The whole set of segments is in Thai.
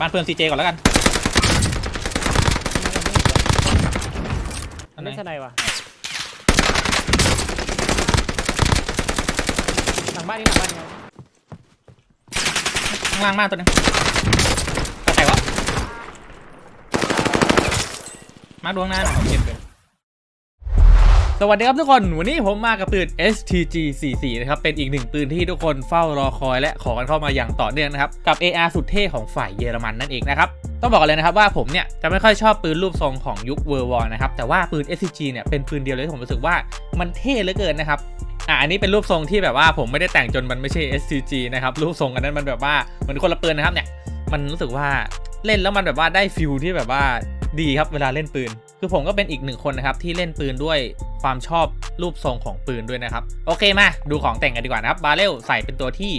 บ้านเพื่อนซีเจก่อนแล้วกันอันไหนไม่ใช่ไหนวะหลังบ้านนี่หลังบ้านนี่ข้างล่างมากตัวนึงกระแตกวะมาดวงหน้าหน่อยเก็บเลย สวัสดีครับทุกคน วันนี้ผมมากับปืน STG 44นะครับ เป็นอีกหนึ่งปืนที่ทุกคนเฝ้ารอคอยและขอกันเข้ามาอย่างต่อเนื่องนะครับ กับ AR สุดเท่ของฝ่ายเยอรมันนั่นเองนะครับ ต้องบอกเลยนะครับว่าผมเนี่ย จะไม่ค่อยชอบปืนรูปทรงของยุคเวอร์วอนะครับ แต่ว่าปืน STG เนี่ย เป็นปืนเดียวเลยที่ผมรู้สึกว่ามันเท่เหลือเกินนะครับอะอันนี้เป็นรูปทรงที่แบบว่าผมไม่ได้แต่งจนมันไม่ใช่ STG นะครับ รูปทรงอันนั้นมันแบบว่าเหมือนคนละปืนนะครับเนี่ย มันรู้สึกว่าเล่นแล้วมันแบบว่าได้ฟิลที่แบบว่าดีครับเวลาเล่นปืน คือผมก็เป็นอีกหนึ่งคนนะครับที่เล่นปืนด้วย ความชอบรูปทรงของปืนด้วยนะครับ โอเคมาดูของแต่งกันดีกว่านะครับบาเรลใส่เป็นตัวที่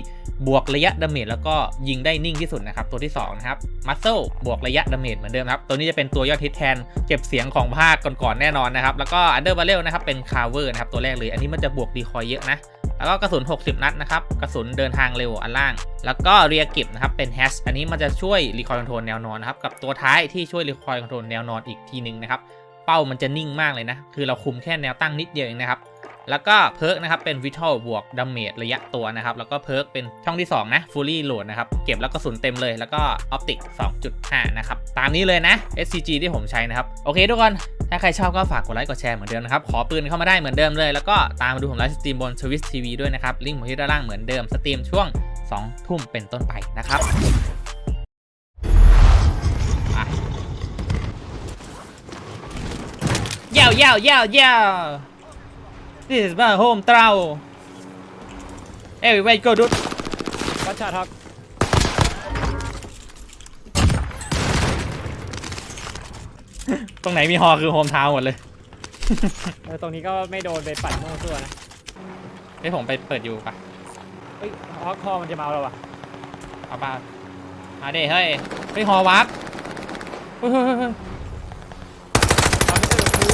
บวกระยะดาเมจแล้วก็ยิงได้นิ่งที่สุดนะครับ ตัวที่2นะครับมัสเซลบวกระยะดาเมจเหมือนเดิมครับ ตัวนี้จะเป็นตัวยอดฮิตแทนเก็บเสียงของภาคก่อนๆแน่นอนนะครับ แล้วก็อันเดอร์บาเรลนะครับเป็นคาเวอร์นะครับตัวแรกเลย อันนี้มันจะบวกดีคอยเยอะนะแล้วก็กระสุน 60 นัดนะครับ กระสุนเดินทางเร็วอันล่าง แล้วก็เรียกิบนะครับ เป็นแฮช อันนี้มันจะช่วยรีคอยคอนโทรลแนวนอนนะครับ กับตัวท้ายที่ช่วยรีคอยคอนโทรลแนวนอนอีกทีนึงนะครับ เป้ามันจะนิ่งมากเลยนะ คือเราคุมแค่แนวตั้งนิดเดียวเองนะครับ แล้วก็เพิร์กนะครับเป็นวิทัลบวกดาเมจระยะตัวนะครับ แล้วก็เพิร์กเป็นช่องที่ 2 นะฟูลี่โหลดนะครับ เก็บแล้วกระสุนเต็มเลย แล้วก็ออปติก 2.5 นะครับ ตามนี้เลยนะ SCG ที่ผมใช้นะครับ โอเคทุกคน ถ้าใครชอบก็ฝากกดไลค์กดแชร์เหมือนเดิมนะครับ ขอปืนเข้ามาได้เหมือนเดิมเลย แล้วก็ตามมาดูผมไลฟ์สตรีมบน Twitch TV ด้วยนะครับ ลิงก์ผมที่ด้านล่างเหมือนเดิม สตรีมช่วง 2 ทุ่มเป็นต้นไปนะครับอะ ยาวยาวยาวยาว This is my home town Everywhere you go dude วัดชาท็อกตรงไหนมีฮอคือโฮมทาวน์หมดเลย เออตรงนี้ก็ไม่โดนไปปั่นโม่ตัวนะเฮ้ยผมไปเปิดอยู่ปะเฮ้ยฮอกคอมันจะมาเอาเราวะเอาบ้ามาเด้เฮ้ยเฮ้ยฮอวับเฮ้ยเฮ้ยเฮ้ยเฮ้ย ตอนนี้ก็คือ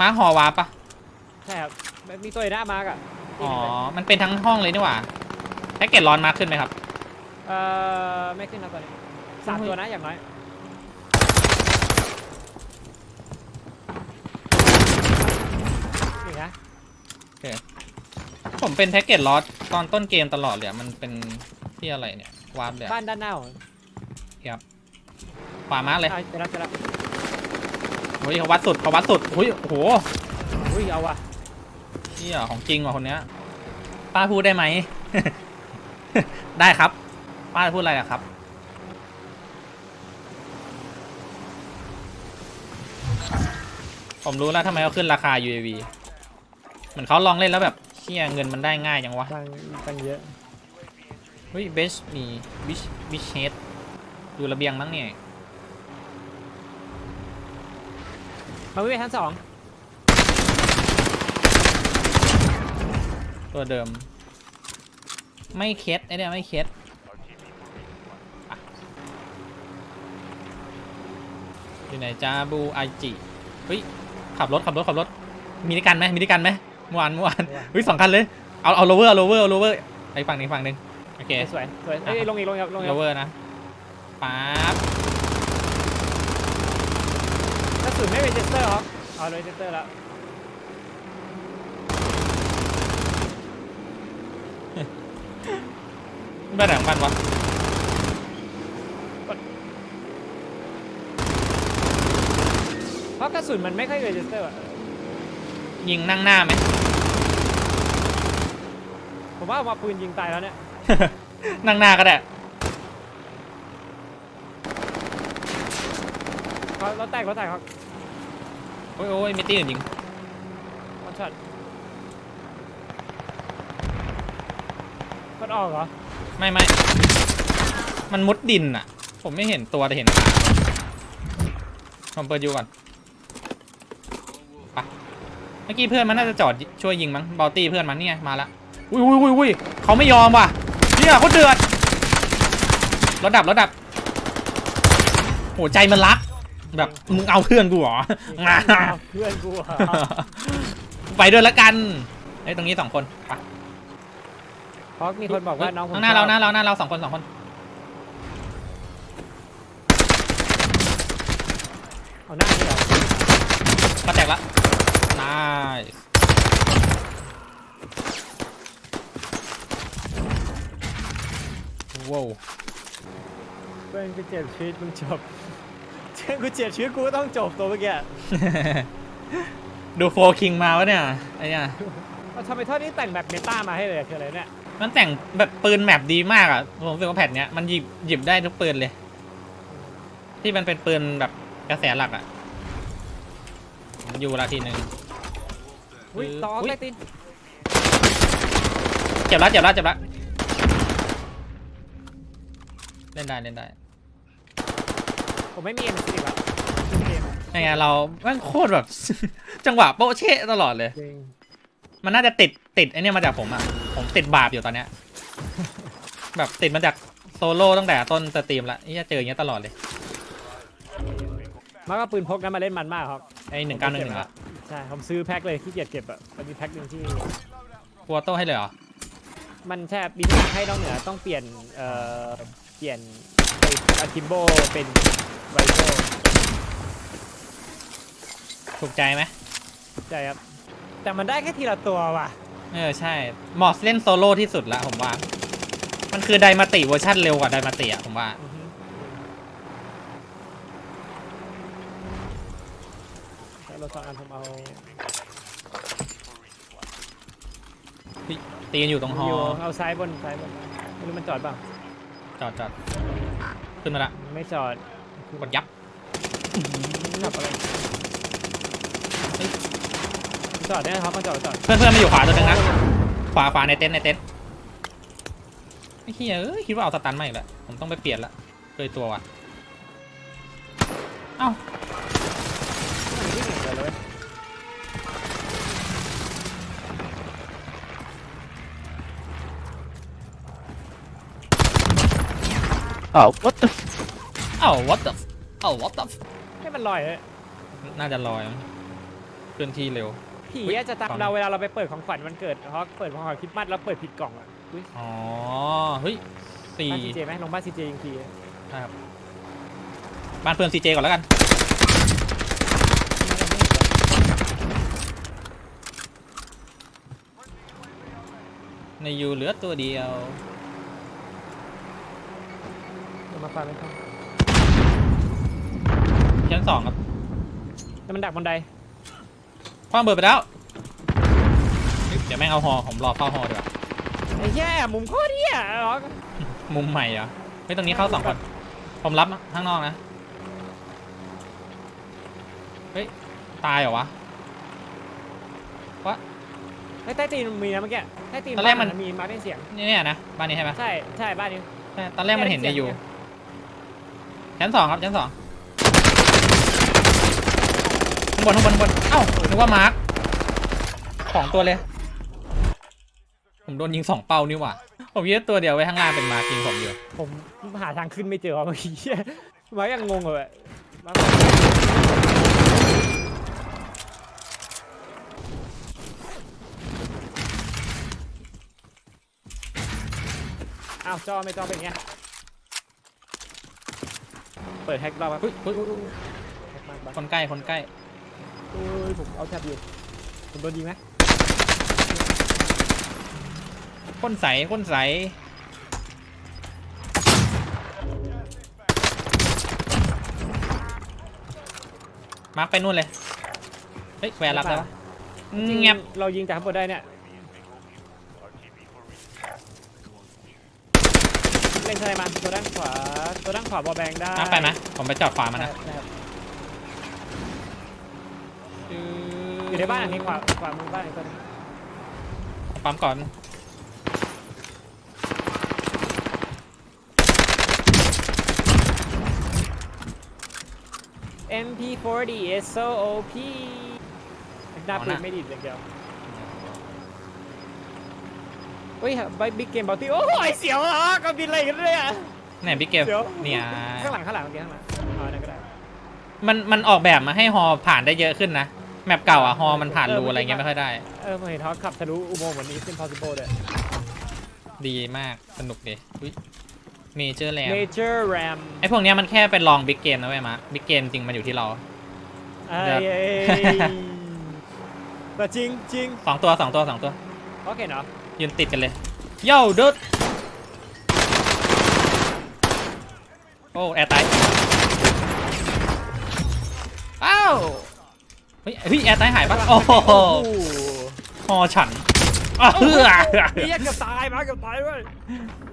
ม้าฮอวับปะใช่ครับมีตัวอยู่หน้ามาร์กอะอ๋อ มันเป็นทั้งห้องเลยนี่หว่าแพ็กเกจร้อนมาขึ้นไหมครับ เอ่อ ไม่ขึ้นนะตอนนี้สามตัวนะอย่างน้อยนี่นะผมเป็นแพ็กเกจลอสตอนต้นเกมตลอดเลยอะมันเป็นที่อะไรเนี่ยวาร์ปเลยอะบ้านด้านหน้าของขวามาเลยอะจะรับจะรับ เฮ้ยเขาวัดสุดเขาวัดสุดเฮ้ยโอ้โหอุ้ยเอาว่ะนี่อะของจริงว่ะคนเนี้ย ป้าพูดได้ไหม ได้ครับ ป้าจะพูดอะไรอะครับ ผมรู้แล้วทำไมเขาขึ้นราคา UAV เหมือนเขาลองเล่นแล้วแบบเชี่ยเงินมันได้ง่ายจังวะ ตังตังเยอะ เฮ้ยเบสมีบิชบิชเฮดดูระเบียงมั้งเนี่ย มาวิ่งไปชั้นสองตัวเดิม ไม่เคสไอเนี่ยไม่เคสอะอยู่ไหนจ้าบูไอจิเฮ้ยขับรถขับรถขับรถมีด้วยกันไหมมีด้วยกันไหมเมื่อวานเมื่อวานเฮ้ยสองคันเลยเอาเอาโลเวอร์เอาโลเวอร์เอาโลเวอร์ไอฝั่งนี้ฝั่งหนึ่งโอเคสวยสวยเอ้ยลงอีกลงอีกลงอีโลกเวอร์นะป๊าบ กระสุนไม่เป็นเจสเตอร์หรอเอาเลยเจสเตอร์แล้วไม่ได้ของมันวะเพราะกระสุนมันไม่ค่อยเป็นเจสเตอร์อะยิงนั่งหน้าไหม ผมว่าเอามาปืนยิงตายแล้วเนี่ย นั่งหน้าก็ได้ เขาเราแตกเราแตกเขาโอ้ยโอ้ยมิตี้อื่นยิงวันช็อตมันออกเหรอไม่ไม่มันมุดดินอะ ผมไม่เห็นตัวแต่เห็นขาผมเปิดอยู่ก่อนไปเมื่อกี้เพื่อนมันน่าจะจอดช่วยยิงมั้งบอลตี้เพื่อนมันเนี่ยมาละอุ้ยอุ้ยอุ้ยอุ้ยเขาไม่ยอมว่ะเนี่ยเขาเดือดรถดับรถดับโหใจมันรัก แบบมึงเอาเพื่อนกูเหรอมาเพื่อนกูไปด้วยละกันไอ้ตรงนี้สองคนเพราะมีคนบอกว่าน้องข้างหน้าเราหน้าเราหน้าเราสองคนสองคนเอาหน้านี่เหรอแตกละนายว้าวเป็นไปเจ็บชีวิตมึงจบ กูเจ็บชีวิตกูก็ต้องจบตัวเมื่อกี้ ดูโฟคิงมาวะเนี่ยไอ้เนี่ยเอาทำไมเท่านี้แต่งแบบเมตามาให้เลยอะคืออะไรเนี่ย มันแต่งแบบปืนแมปดีมากอะผมรู้สึกว่าแผ่นเนี้ยมันหยิบหยิบได้ทุกปืนเลย ที่มันเป็นปืนแบบกระแสหลักอะผมอยู่ละทีหนึ่ง อุ้ยต่ออุ๊ยใต้ตีนเจ็บละเจ็บละเจ็บละเล่นได้เล่นได้ ผมไม่มีเอ็มซีแล้วเกมยังไงเราแม่งโคตรแบบ จังหวะโป๊ะเชะตลอดเลย จริงมันน่าจะติดติดไอเนี่ยมาจากผมอะ ผมติดบาปอยู่ตอนเนี้ย แบบติดมาจากโซโล่ตั้งแต่ต้นสตรีมละนี่จะเจออย่างเงี้ยตลอดเลย มันก็ปืนพกนั้นมาเล่นมันมากครับไอหนึ่งเก้าหนึ่งหนึ่งอะใช่ ผมซื้อแพ็คเลยขี้เกียจเก็บอะมันมีแพ็คหนึ่งที่กลัวโต้ให้เลยเหรอ มันแค่มีที่ให้น้องเหนือต้องเปลี่ยนเอ่อเปลี่ยนไอ้อาคิมโบเป็นไวโบถูกใจไหมใช่ครับ แต่มันได้แค่ทีละตัวว่ะ เออใช่เหมอสเล่นโซโล่ที่สุดละผมว่า มันคือไดมาติเวอร์ชันเร็วกว่าไดมาติอะผมว่า อือฮึแล้วเราสองอันผมเอาตีกันอยู่ตรงฮออยู่เอาซ้ายบนซ้ายบนไม่รู้มันจอดเปล่าจอดจอด ขึ้นมาละไม่จอดกดยับขับอะไรจอดได้ครับมันจอดจอดเพื่อนเพื่อนมาอยู่ขวาตัวนึงนะขวาขวาในเต็นท์ในเต็นท์ไอ้เหี้ยเอ้ยคิดว่าเอาสตันมาอีกแล้วผมต้องไปเปลี่ยนละเกยตัวว่ะ อ้า what the เอ้า what the เอ้า what the ให้มันลอยเลยน่าจะลอยมั้งเคลื่อนที่เร็ว ผีอุ๊ยอะจะตามกล่องเราเวลาเราไปเปิดของขวัญวันเกิดเพราะเปิดของขวัญคริสต์มาสแล้วเปิดผิดกล่องอะอุ้ยอ๋อ เฮ้ยสี่บ้านซีเจไหมลงบ้านซีเจยิงทีครับ บ้านเพื่อนซีเจก่อนแล้วกัน ในยูเหลือตัวเดียว เดี๋ยวมาฟังกันครับชั้นสองครับแต่มันดักบันไดคว้างเบิร์ดไปแล้วเฮ้ยเดี๋ยวแม่งเอาฮอผมรอเข้าฮอดีกว่าไอ้แย่มุมโคตรเหี้ยเหรอมุมใหม่เหรอเฮ้ยตรงนี้เข้าสองคนผมรับข้างนอกนะ เฮ้ย ตายเหรอวะไอ้ใต้ตีนมีนะเมื่อกี้ใต้ตีนตอนแรกมัน บ้ามีมาเป็นเสียงนี่เนี่ยนะบ้านนี้ใช่ไหมใช่ใช่บ้านนี้ ใช่ตอนแรกมันเห็นในยู ชั้นสองครับชั้นสองข้างบนข้างบนข้างบนเอ้านึกว่ามาร์คของตัวเลย ผมโดนยิงสองเป้านี่หว่าผมยึดตัวเดียวไว้ข้างล่างเป็นมาร์คยิงผมอยู่ผมหาทางขึ้นไม่เจอเมื่อกี้มายังงงเลยอ้าวจอไม่จอเป็นไง เปิดแฮกรอบครับเฮ้ยเฮ้ยแฮกมากบ้างคนใกล้คนใกล้เอ้ยผมเอาแท็บอยู่ผมโดนยิงไหมคนใสคนใสมาร์คไปนู่นเลย เฮ้ยแควร์รับแล้วปะจริงเงียบเรายิงจากข้างบนได้เนี่ย เล่นใช่ไหมตัวด้านขวา ตัวด้านขวาบอลแบงได้มาร์คไปไหมผมไปจอดขวามานะใช่ครับอยู่ในบ้านอันนี้ขวาขวามือบ้านอีกตัวหนึงปั๊มก่อน MP40 is so OP หน้าปืนไม่ดีดอย่างเดียว เฮ้ยบิ๊กเกมบัลตี้โอ้ยเสียวเหรอก็บินอะไรกันเลยอะเนี่ยบิ๊กเกมเดี๋ยวเนี่ยข้างหลังข้างหลังเมื่อกี้ข้างหลังเอาอันนั้นก็ได้ มันมันออกแบบมาให้ฮอผ่านได้เยอะขึ้นนะแมปเก่าอะฮอมันผ่านรูอะไรเงี้ยไม่ค่อยได้ เออผมเห็นเขาขับทะลุอุโมงค์เหมือนนี้ Impossible ด้วยดีมากสนุกดีเมเจอร์แลม Major Ram ไอพวกเนี้ยมันแค่เป็นลองบิ๊กเกมนะเว้ยมาบิ๊กเกมจริงมันอยู่ที่เราเอ้เดี๋ยวยเอ้ยแต่จริงจริงสองตัวสองตัวสองตัวโอเคเนาะ ยืนติดกันเลยโย่ดุดโอ้แอร์ตายอ้าวเฮ้ยเฮ้ยแอร์ตายหายปะโอ้โหฮอฉันอ้าวเฮ้อเฮียเกือบตายมาเกือบตายด้วย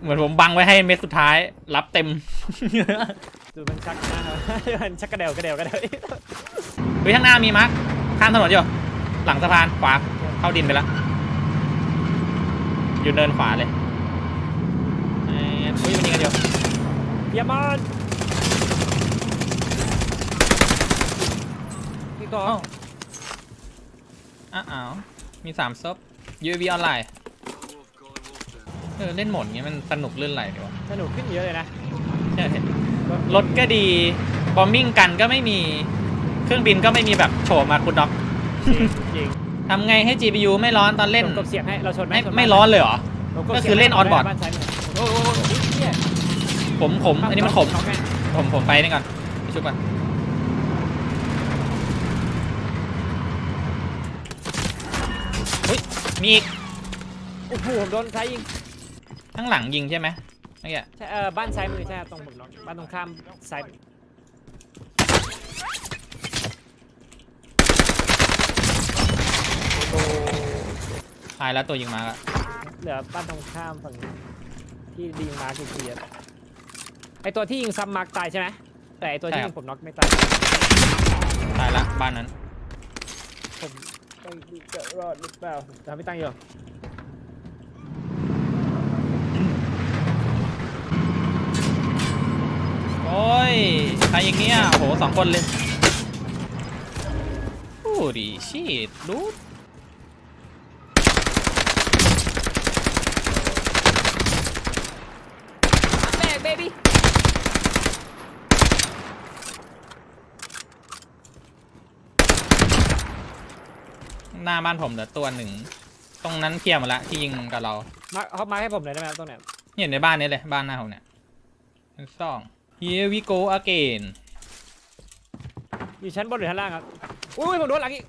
เหมือนผมบังไว้ให้เม็ดสุดท้าย รับเต็มดูมันชักหน้ามันชักกระเดวกระเดวกระเดวเฮ้ยข้างหน้ามีมาร์คข้ามถนนอยู่หลังสะพานขวาเข้าดินไปแล้ว อยู่เนินขวาเลยเอ้ยเฮ้ยมันยิงกันอยู่เยี่ยมมากพี่กออ้าวอ้าวมีสามซบ UAV ออนไลน์ เออ เล่นโหมดเงี้ยมันสนุกเลื่อนไหลดีวะสนุกขึ้นเยอะเลยนะใช่รถก็ดีบอมมิ่งกันก็ไม่มี เครื่องบินก็ไม่มีแบบโฉมมาคุณด็อกจริงจริง ทำไงให้ GPU ไม่ร้อนตอนเล่นผมกดเสียงให้เราชนไหมไม่ชนไม่ร้อนเลยเหรอ ผมดก็สียงคือเล่นให้ on board บ้านซ้ายมือโอ้โหเหี้ยผมผมอันนี้มันขมน็อกแผมผมไปนี่ก่อนไปชุบก่อนอุ้ยมีอีกโอ้โหผมโดนซ้ายยิงข้างหลังยิงใช่ไหมเมื่อกี้ใช่เออบ้านซ้ายมือใช่ครับตรงผมน็อกบ้านตรงข้ามซ้าย ตายแล้วตัวยิงมาละเหลือบ้านตรงข้ามฝั่งที่ยิงมาร์คอีกทีอะไอตัวที่ยิงซ้ำมาร์คตายใช่ไหมแต่ไอตัวที่ยิงผมน็อกไม่ตายตายละบ้านนั้นผมต้องจะรอดหรือเปล่าทำไม่ตั้งอยู่โอ้ยใครอย่างเงี้ยโอ้โหสองคนเลยโอ้ดีชีดรูด แบกเบบี้ หน้าบ้านผมเหลือตัวหนึ่ง ตรงนั้นเคลียร์หมดละที่ยิงกับเรา มาเขามาให้ผมเลยได้ไหมครับตรงไหนเนี่ยในบ้านนี้เลยบ้านหน้าผมเนี่ยชั้นสอง here we go again อยู่ชั้นบนหรือชั้นล่างครับอุ้ยผมโดนหลังอีก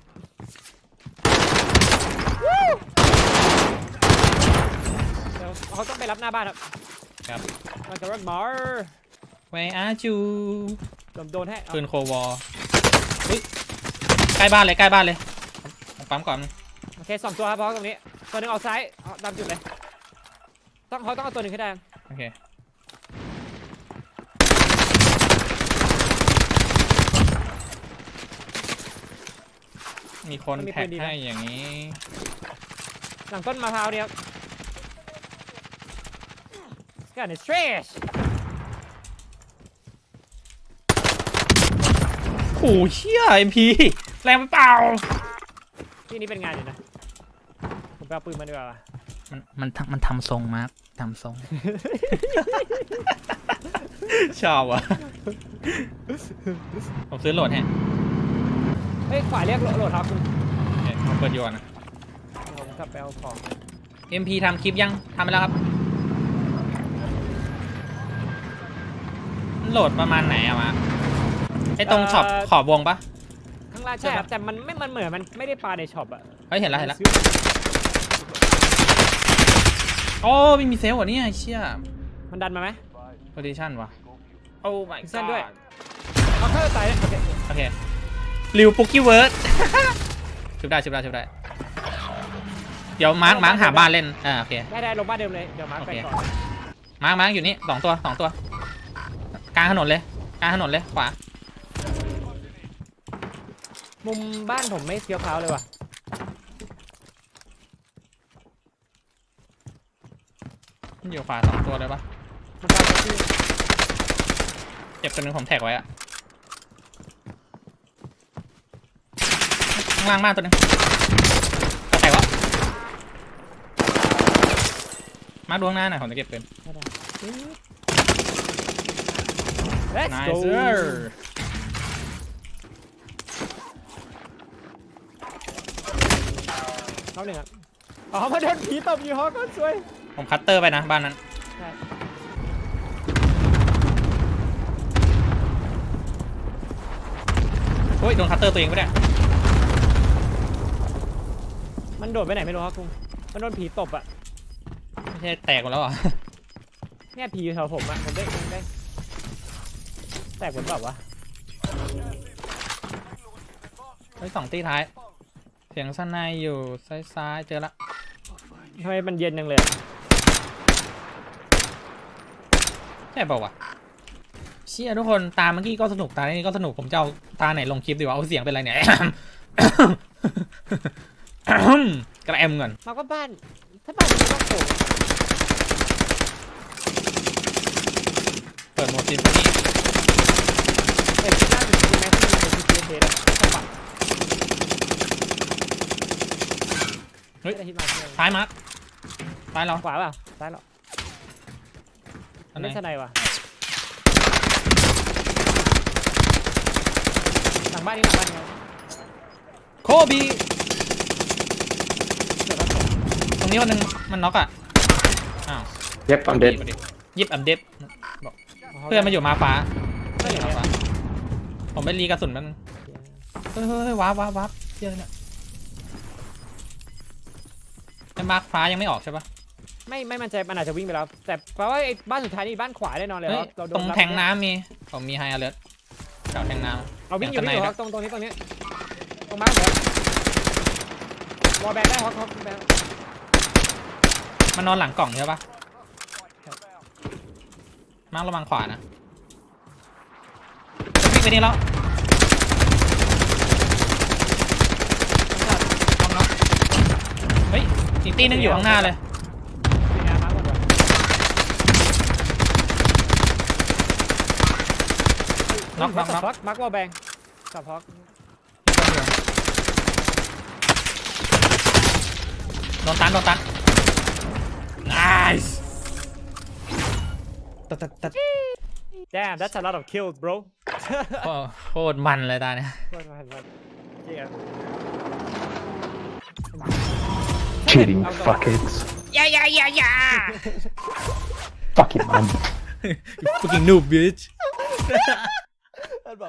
เดี๋ยวเขาต้องไปรับหน้าบ้านครับครับ มันจะรถมอร์ where are you ผมโดนให้เอาปืนโควอลเฮ้ยใกล้บ้านเลยใกล้บ้านเลยผม ปั๊มก่อนโอเคสองตัวครับเพราะตรงนี้ตัวหนึงออกซ้ายเอาตามจุดเลยต้องเขาต้องเอาตัวหนึ่งให้ได้โอเคมีคนแท็กให้อย่างนี้ หลังต้นมะพร้าวเนี่ยครับกันเนี่ย trash โอ้เชี่ยเอ็มพีแรงไปเปล่า ที่นี้เป็นงานอยู่นะ ผมไปเอาปืนมาดีกว่าว่ะมันมันทำมันทำทรงมาร์คทำทรง ชอบว่ะ ผมซื้อโหลดให้เฮ้ยขวาเรียกโหลโหลดครับคุณโอเคผมเปิดอยู่ก่อนนะ ผมกลับไปเอาของ MP ทำคลิปยังทำไปแล้วครับมันโหลดประมาณไหนอะมาไอตรงช็อปขอบวงปะข้างล่างใช่ครับแต่มันไม่มันเหมือนมันไม่ได้ปลาในช็อปอะเฮ้ยเห็นแล้วเห็นแล้วโอ้ไม่มีเซลล์เหรอเนี่ยไอ้เชี่ยมันดันมาไหม โพซิชันวะโอ้ my เส้นด้วย god เอาเข้าตายเลยโอเคโอเคริวปุกกี้เวิร์ด ชุบได้ชุบได้ชุบได้ เดี๋ยวมาร์คมาร์คหาบ้านเล่นอ่าโอเค ได้ได้ลงบ้านเดิมเลยเดี๋ยวมาร์คโอไปเคก่อนมาร์คมาร์คอยู่นี่สองตัวสองตัว กลางถนนเลย กลางถนนเลย ขวา มุมบ้านผมไม่เฟี้ยวฟ้าวเลยว่ะอยู่ขวาสองตัวเลยปะมันกลายเป็นที่เจ็บตัวหนึงผมแท็กไว้อะข้างล่างบ้านตัวหนึงก็แท็กวะมาร์คดวงหน้าหน่อยผมจะเก็บปืน Let's nice go sir เขาหนึ่งอะอ๋อมาโดนผีตบอยู่ฮอก็สวยผมคัตเตอร์ไปนะบ้านนั้น ใช่โอ้ยยโดนคัตเตอร์ตัวเองไปเนี่ยมันโดดไปไหนไม่รู้ครับคุณมันโดนผีตบอะไม่ใช่แตกหมดแล้วเหรอ เนี่ยผีอยู่แถวผมอะผมได้ผมได้แตกเหมือนเปล่าวะเฮ้ยสองตีท้าย เสียงสั้นในอยู่ซ้ายๆเจอละทำไมมันเย็นจังเลยอะใช่เปล่าวะเชี่ยทุกคนตาเมื่อกี้ก็สนุกตานี้ก็สนุกผมจะเอาตาไหนลงคลิปดีวะเอาเสียงเป็นอะไรเนี่ยกระแอมก่อนมาก็บ้านถ้าบ้านนี้ก็โผล่เปิดโหมดซิมโฟนีเห็นที่หน้าถึงใช่ไหมที่มันเป็น GPS อะจังหวะ เฮ้ย ได้ที่มาเที่ยวซ้ายมาร์คซ้ายเราขวาเปล่าซ้ายเหรออันไหนเล่นสไนว่ะหลังบ้านนี้หลังบ้านนี้ครับโคบี เดี๋ยวเราส่งตรงนี้คนหนึงมันน็อกอะ อ้าว Yep, I'm dead. ยิบอัมเด็บเพื่อนมาอยู่มาฟ้าก็อย่างเงี้ยมาฟ้าผมไปรีกระสุนมันงเฮ้ยเฮ้ยเฮ้ยว้าบว้าบว้าบเชี่ยเนี่ย มาร์คฟ้ายังไม่ออกใช่ปะไม่ไม่มั่นใจมันอาจจะวิ่งไปแล้ว แต่แปลว่าไอ้บ้านสุดท้ายนี่บ้านขวาแน่นอนเลยเฮ้ยเราโดตรงแทงน้ำมีผมมีไฮอเลอร์เจ้าแทงน้ำเราวิ่งอยู่แทงวิ่งอยู่ไหนครับตรงตรงนี้ตรงนี้ตรงมาร์คเหรอวอลแบนได้ครับครับแบนมันนอนหลังกล่องใช่ปะมาร์คระวังขวานะวิ่งไปนี่แล้วเฮ้ย อีกตีนึงอยู่ข้างหน้าเลยมีน้ำมาร์คหมดเลยน็อกน็อกน็อกมาร์คมาร์ควอลแบงสับฮอกโดนตันโดนตัน nice ตัดตัดตัด Damn that's a lot of kills bro โอ้โคตรมันเลยตาเนี่ยมันมันมันจริงอะ Cheating I'll go. fuckheads. ย่าย่าย่าย่า Fucking man. fucking noob bitch